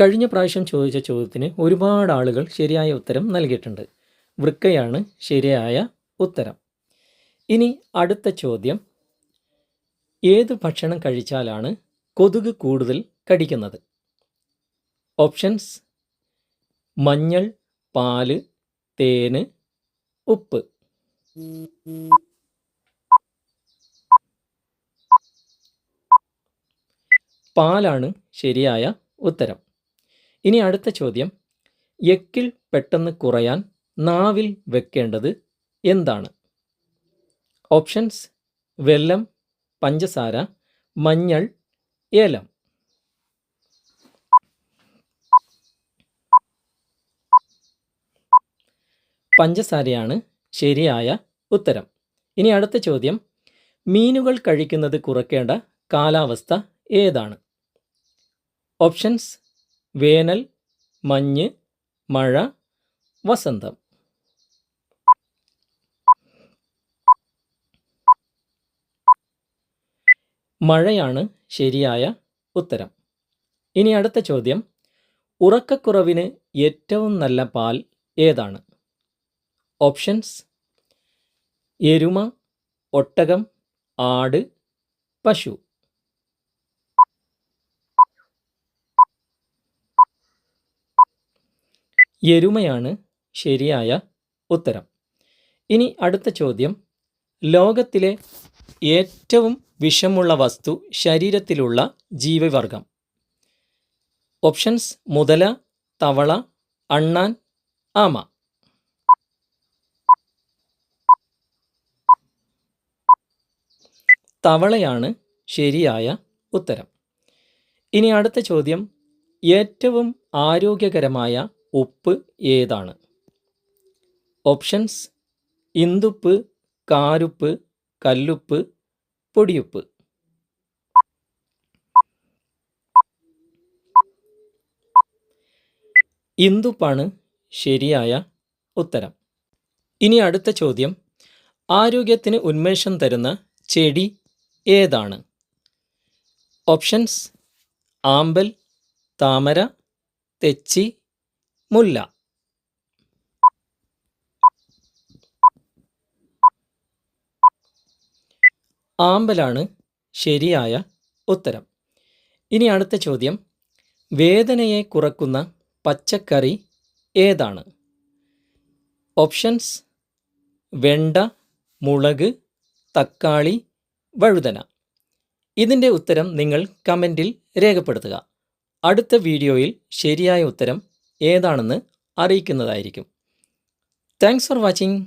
കഴിഞ്ഞ പ്രാവശ്യം ചോദിച്ച ചോദ്യത്തിന് ഒരുപാട് ആളുകൾ ശരിയായ ഉത്തരം നൽകിയിട്ടുണ്ട്. വൃക്കയാണ് ശരിയായ ഉത്തരം. ഇനി അടുത്ത ചോദ്യം. ഏത് ഭക്ഷണം കഴിച്ചാലാണ് കൊതുക് കൂടുതൽ കടിക്കുന്നത്? ഓപ്ഷൻസ്. മഞ്ഞൾ പാൽ തേന് ഉപ്പ്. പാലാണ് ശരിയായ ഉത്തരം. ഇനി അടുത്ത ചോദ്യം. യക്കിൽ പെട്ടെന്ന് കുറയാൻ നാവിൽ വെക്കേണ്ടത് എന്താണ്? ഓപ്ഷൻസ്. വെല്ലം പഞ്ചസാര മഞ്ഞൾ ഏലം. പഞ്ചസാരയാണ് ശരിയായ ഉത്തരം. ഇനി അടുത്ത ചോദ്യം. മീനുകൾ കഴിക്കുന്നത് കുറയ്ക്കേണ്ട കാലാവസ്ഥ ഏതാണ്? ഓപ്ഷൻസ്. വേനൽ മഞ്ഞ് മഴ വസന്തം. മഴയാണ് ശരിയായ ഉത്തരം. ഇനി അടുത്ത ചോദ്യം. ഉറക്കക്കുറവിന് ഏറ്റവും നല്ല പാൽ ഏതാണ്? ഓപ്ഷൻസ്. എരുമ ഒട്ടകം ആട് പശു. എരുമയാണ് ശരിയായ ഉത്തരം. ഇനി അടുത്ത ചോദ്യം. ലോകത്തിലെ ഏറ്റവും വിഷമുള്ള വസ്തു ശരീരത്തിലുള്ള ജീവവർഗം. ഓപ്ഷൻസ് മുതല തവള അണ്ണാൻ ആമ. തവളയാണ് ശരിയായ ഉത്തരം. ഇനി അടുത്ത ചോദ്യം. ഏറ്റവും ആരോഗ്യകരമായ ഉപ്പ് ഏതാണ്? ഓപ്ഷൻസ് ഇന്ദുപ്പ് കാരുപ്പ് കല്ലുപ്പ് പൊടിയുപ്പ്. ഇന്ദുപ്പാണ് ശരിയായ ഉത്തരം. ഇനി അടുത്ത ചോദ്യം ആരോഗ്യത്തിന് ഉന്മേഷം തരുന്ന ചെടി ഏതാണ്? ഓപ്ഷൻസ് ആമ്പൽ താമര തെച്ചി മുല്ല. ആമ്പലാണ് ശരിയായ ഉത്തരം. ഇനി അടുത്ത ചോദ്യം. വേദനയെ കുറക്കുന്ന പച്ചക്കറി ഏതാണ്? ഓപ്ഷൻസ്. വെണ്ട മുളക് തക്കാളി വഴുതന. ഇതിന്റെ ഉത്തരം നിങ്ങൾ കമന്റിൽ രേഖപ്പെടുത്തുക. അടുത്ത വീഡിയോയിൽ ശരിയായ ഉത്തരം ഏതാണെന്ന് അറിയിക്കുന്നതായിരിക്കും. Thanks for watching